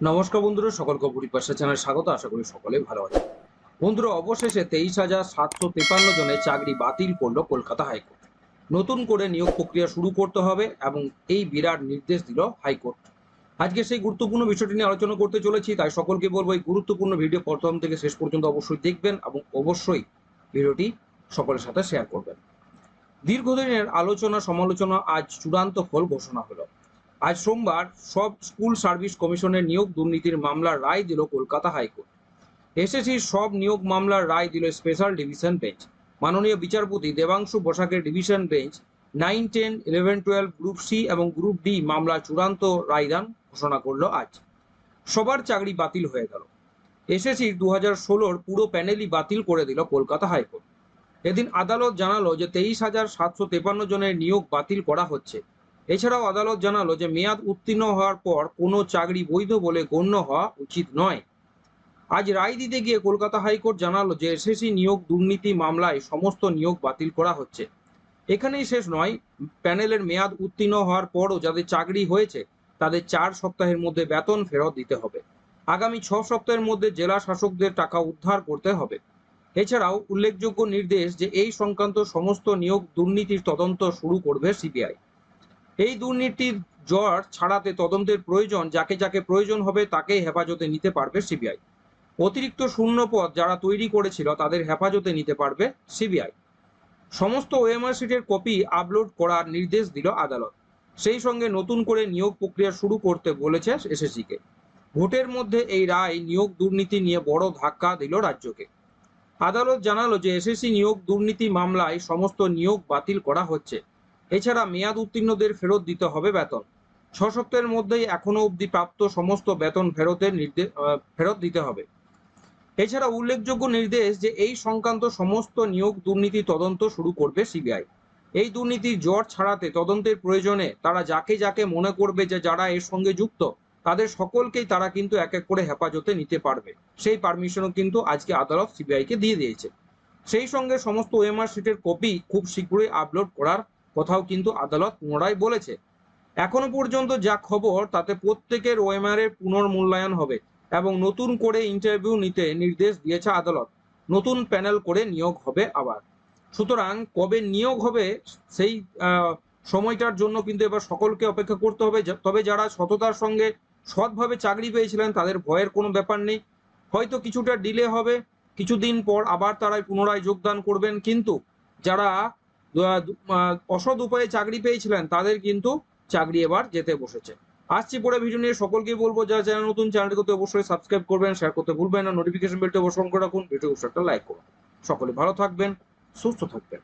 নমস্কার বন্ধুরা, সকলকে পরিপাশা চ্যানেল স্বাগত, আশা করি সকলে ভালো আছে বন্ধুরা, অবশেষে তেইশ হাজার সাতশো তেপান্ন জনের চাকরি বাতিল করল কলকাতা হাইকোর্ট। নতুন করে নিয়োগ প্রক্রিয়া শুরু করতে হবে এবং এই বিরাট নির্দেশ দিল হাইকোর্ট। আজকে সেই গুরুত্বপূর্ণ বিষয়টি নিয়ে আলোচনা করতে চলেছি, তাই সকলকে বলব এই গুরুত্বপূর্ণ ভিডিও প্রথম থেকে শেষ পর্যন্ত অবশ্যই দেখবেন এবং অবশ্যই ভিডিওটি সকলের সাথে শেয়ার করবেন। দীর্ঘদিনের আলোচনা সমালোচনা আজ চূড়ান্ত ফল ঘোষণা হলো। আজ সোমবার সব স্কুল সার্ভিস কমিশনের নিয়োগ দুর্নীতির মামলার রায় দিল কলকাতা হাইকোর্ট। এসএসসি সব নিয়োগ মামলার রায় দিল স্পেশাল ডিভিশন বেঞ্চ। মাননীয় বিচারপতি Debangshu বসাকের division bench nine, ten, eleven, twelve, group C এবং গ্রুপ ডি মামলা চূড়ান্ত রায়দান ঘোষণা করল আজ। সবার চাকরি বাতিল হয়ে গেল। এসএসসির দু হাজার ষোলোর পুরো প্যানেলই বাতিল করে দিল কলকাতা হাইকোর্ট। এদিন আদালত জানালো যে তেইশ হাজার সাতশো তেপান্ন জনের নিয়োগ বাতিল করা হচ্ছে। এছাড়াও আদালত জানালো যে মেয়াদ উত্তীর্ণ হওয়ার পর কোনো চাকরি বৈধ বলে গণ্য হওয়া উচিত নয়। আজ রায় দিতে গিয়ে কলকাতা হাইকোর্ট জানালো যে এসএসসি নিয়োগ দুর্নীতি মামলায় সমস্ত নিয়োগ বাতিল করা হচ্ছে। এখানেই শেষ নয়, প্যানেলের মেয়াদ উত্তীর্ণ হওয়ার পরও যাদের চাকরি হয়েছে, তাদের চার সপ্তাহের মধ্যে বেতন ফেরত দিতে হবে। আগামী ছ সপ্তাহের মধ্যে জেলা শাসকদের টাকা উদ্ধার করতে হবে। এছাড়াও উল্লেখযোগ্য নির্দেশ যে এই সংক্রান্ত সমস্ত নিয়োগ দুর্নীতির তদন্ত শুরু করবে সিবিআই। এই দুর্নীতির জ্বর ছাড়াতে তদন্তের প্রয়োজন, যাকে যাকে প্রয়োজন হবে তাকেই হেফাজতে নিতে পারবে সিবিআই। অতিরিক্ত শূন্য পদ যারা তৈরি করেছিল তাদের হেফাজতে নিতে পারবে সিবিআই। সমস্ত ওএমআর সিটের কপি আপলোড করার নির্দেশ দিল আদালত। সেই সঙ্গে নতুন করে নিয়োগ প্রক্রিয়া শুরু করতে বলেছে এসএসসিকে ভোটের মধ্যে এই রায় নিয়োগ দুর্নীতি নিয়ে বড় ধাক্কা দিল রাজ্যকে। আদালত জানালো যে এসএসসি নিয়োগ দুর্নীতি মামলায় সমস্ত নিয়োগ বাতিল করা হচ্ছে। এছাড়া মেয়াদ উত্তীর্ণদের ফেরত দিতে হবে বেতন। ছ সপ্তাহের মধ্যেই এখনও অবধি প্রাপ্ত সমস্ত বেতন ফেরতের নির্দেশ ফেরত দিতে হবে। এছাড়া উল্লেখযোগ্য নির্দেশ যে এই সংক্রান্ত সমস্ত নিয়োগ দুর্নীতি তদন্ত শুরু করবে সিবিআই। এই দুর্নীতির জ্বর ছাড়াতে তদন্তের প্রয়োজনে তারা যাকে যাকে মনে করবে যে যারা এর সঙ্গে যুক্ত, তাদের সকলকেই তারা কিন্তু এক এক করে হেফাজতে নিতে পারবে। সেই পারমিশনও কিন্তু আজকে আদালত সিবিআইকে দিয়ে দিয়েছে। সেই সঙ্গে সমস্ত ওএমআর সিটের কপি খুব শীঘ্রই আপলোড করার কথাও কিন্তু আদালত পুনরায় বলেছে। এখনও পর্যন্ত যা খবর, তাতে প্রত্যেকের ওএমআর এর পুনর্মূল্যায়ন হবে এবং নতুন করে ইন্টারভিউ নিতে নির্দেশ দিয়েছে আদালত। নতুন প্যানেল করে নিয়োগ হবে আবার। সুতরাং কবে নিয়োগ হবে, সেই সময়টার জন্য কিন্তু এবার সকলকে অপেক্ষা করতে হবে। তবে যারা সততার সঙ্গে সৎভাবে চাকরি পেয়েছিলেন, তাদের ভয়ের কোনো ব্যাপার নেই। হয়তো কিছুটা ডিলে হবে, কিছুদিন পর আবার তারাই পুনরায় যোগদান করবেন। কিন্তু যারা অসৎ উপায়ে চাকরি পেয়েছিলেন, তাদের কিন্তু চাকরি এবার যেতে বসেছে। আসছি পরে ভিডিও নিয়ে সকলকে বলব, যারা চ্যানেল নতুন চ্যানেলটি করতে অবশ্যই সাবস্ক্রাইব করবেন শেয়ার করতে ভুলবেন না নোটিফিকেশন বেলটি অবশ্যই করে রাখুন, ভিডিও একটা লাইক করুন। সকলে ভালো থাকবেন, সুস্থ থাকবেন।